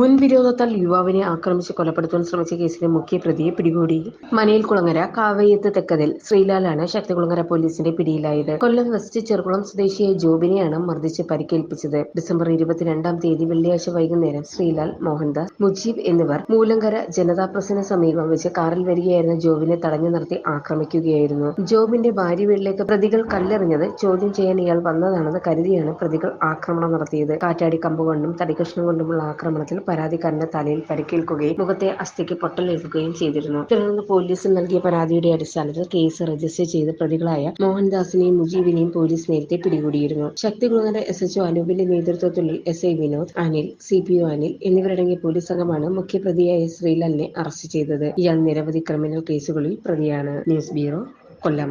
മുൻവിരോധത്താൽ യുവാവിനെ ആക്രമിച്ച് കൊലപ്പെടുത്താൻ ശ്രമിച്ച കേസിലെ മുഖ്യ പ്രതിയെ പിടികൂടി. മനയിൽ കുളങ്ങര കാവയത്ത് തെക്കതിൽ ശ്രീലാലാണ് ശക്തികുളങ്ങര പോലീസിന്റെ പിടിയിലായത്. കൊല്ലം വെസ്റ്റ് ചെറുകുളം സ്വദേശിയായ ജോബിനെയാണ് മർദ്ദിച്ച് പരിക്കേൽപ്പിച്ചത്. ഡിസംബർ ഇരുപത്തിരണ്ടാം തീയതി വെള്ളിയാഴ്ച വൈകുന്നേരം ശ്രീലാൽ മോഹൻദാസ് മുജീബ് എന്നിവർ മൂലങ്കര ജനതാ പ്രസിന് സമീപം വെച്ച് കാറിൽ വരികയായിരുന്ന ജോബിനെ തടഞ്ഞു നിർത്തി ആക്രമിക്കുകയായിരുന്നു. ജോബിന്റെ ഭാര്യ വീട്ടിലേക്ക് പ്രതികൾ കല്ലെറിഞ്ഞത് ചോദ്യം ചെയ്യാൻ ഇയാൾ വന്നതാണെന്ന് കരുതിയാണ് പ്രതികൾ ആക്രമണം നടത്തിയത്. കാറ്റാടി കമ്പ് കൊണ്ടും തടികഷ്ണം കൊണ്ടുമുള്ള ആക്രമണത്തിൽ പരാതിക്കാരന്റെ തലയിൽ പരിക്കേൽക്കുകയും മുഖത്തെ അസ്ഥിക്ക് പൊട്ടലേൽക്കുകയും ചെയ്തിരുന്നു. തുടർന്ന് പോലീസിൽ നൽകിയ പരാതിയുടെ അടിസ്ഥാനത്തിൽ കേസ് രജിസ്റ്റർ ചെയ്ത് പ്രതികളായ മോഹൻദാസിനെയും മുജീബിനെയും പോലീസ് നേരത്തെ പിടികൂടിയിരുന്നു. ശക്തികുളങ്ങര എസ് എച്ച്ഒ അനൂപിന്റെ നേതൃത്വത്തിൽ S I Vinod Anil C P O Anil എന്നിവരടങ്ങിയ പോലീസ് സംഘമാണ് മുഖ്യപ്രതിയായ ശ്രീലാലിനെ അറസ്റ്റ് ചെയ്തത്. ഇയാൾ നിരവധി ക്രിമിനൽ കേസുകളിൽ പ്രതിയാണ്. News bureau Kollam.